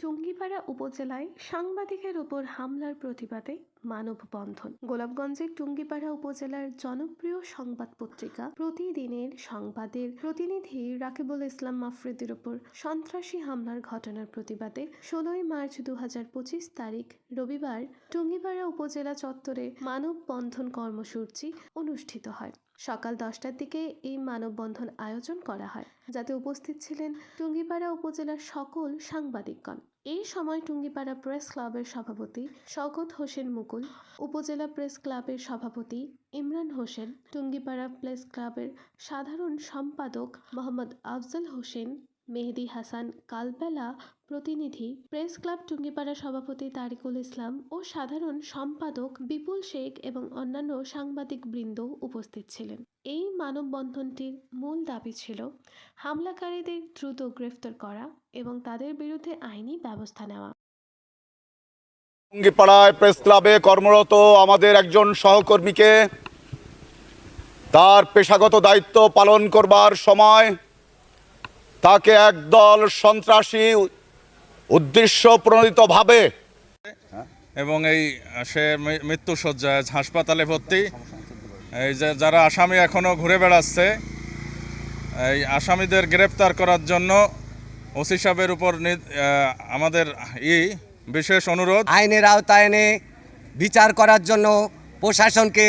টুঙ্গিপাড়া উপজেলায় সাংবাদিকের উপর হামলার প্রতিবাদে মানববন্ধন। গোলাপগঞ্জের টুঙ্গিপাড়া উপজেলার জনপ্রিয় সংবাদ পত্রিকা প্রতিদিনের সংবাদের প্রতিনিধি রাকিবুল ইসলাম মাফরিদের উপর সন্ত্রাসী হামলার ঘটনার প্রতিবাদে ষোলোই মার্চ দু তারিখ রবিবার টুঙ্গিপাড়া উপজেলা চত্বরে মানববন্ধন কর্মসূচি অনুষ্ঠিত হয়। সকাল দশটার দিকে এই মানববন্ধন আয়োজন করা হয়। যাতে উপস্থিত ছিলেন টুঙ্গিপাড়া উপজেলার সকল সাংবাদিকগণ। এই সময় টুঙ্গিপাড়া প্রেস ক্লাবের সভাপতি শওকত হোসেন মুকুল, উপজেলা প্রেস ক্লাবের সভাপতি ইমরান হোসেন, টুঙ্গিপাড়া প্রেস ক্লাবের সাধারণ সম্পাদক মোহাম্মদ আফজাল হোসেন মেহেদি হাসান, কালবেলা প্রতিনিধি, প্রেস ক্লাব টুঙ্গিপাড়া সভাপতি তারিকুল ইসলাম ও সাধারণ সম্পাদক বিপুল শেখ এবং অন্যান্য সাংবাদিক বৃন্দ উপস্থিত ছিলেন। এই মানববন্ধনটির মূল দাবি ছিল হামলাকারীদের দ্রুত গ্রেফতার করা এবং তাদের বিরুদ্ধে আইনি ব্যবস্থা নেওয়া। টুঙ্গিপাড়ায় প্রেস ক্লাবে কর্মরত আমাদের একজন সহকর্মীকে তার পেশাগত দায়িত্ব পালন করবার সময় তাকে একদল সন্ত্রাসী উদ্দেশ্য প্রণোদিতভাবে এবং এই সে মৃত্যুসজ্জায় হাসপাতালে ভর্তি। এই যে যারা আসামি এখনও ঘুরে বেড়াচ্ছে এই আসামিদের গ্রেপ্তার করার জন্য ওসি সাহেবের উপর আমাদের ই বিশেষ অনুরোধ। আইনের আওতায় এনে বিচার করার জন্য প্রশাসনকে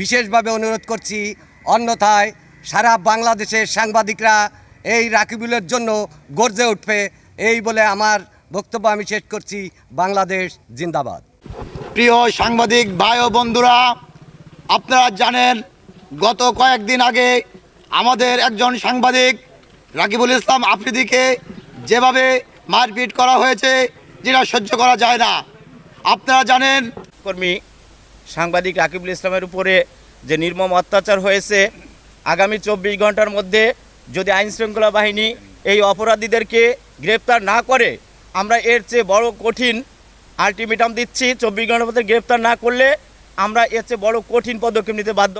বিশেষভাবে অনুরোধ করছি। অন্যথায় সারা বাংলাদেশের সাংবাদিকরা এই রাকিবুলের জন্য গর্জে উঠবে। এই বলে আমার বক্তব্য আমি শেষ করছি। বাংলাদেশ জিন্দাবাদ। প্রিয় সাংবাদিক ভাই ও বন্ধুরা আপনারা জানেন গত কয়েকদিন আগে আমাদের একজন সাংবাদিক রাকিবুল ইসলাম আফ্রিদিকে যেভাবে মারপিট করা হয়েছে যেটা সহ্য করা যায় না। আপনারা জানেন কর্মী সাংবাদিক রাকিবুল ইসলামের উপরে যে নির্মম অত্যাচার হয়েছে আগামী চব্বিশ ঘণ্টার মধ্যে যদি আইন শৃঙ্খলা বাহিনী এই অপরাধীদেরকে গ্রেপ্তার না করে, আমরা এর চেয়ে বড় কঠিন আলটিমেটাম দিচ্ছি, চব্বিশ ঘণ্টার মধ্যে গ্রেপ্তার না করলে আমরা এর চেয়ে বড় কঠিন পদক্ষেপ নিতে বাধ্য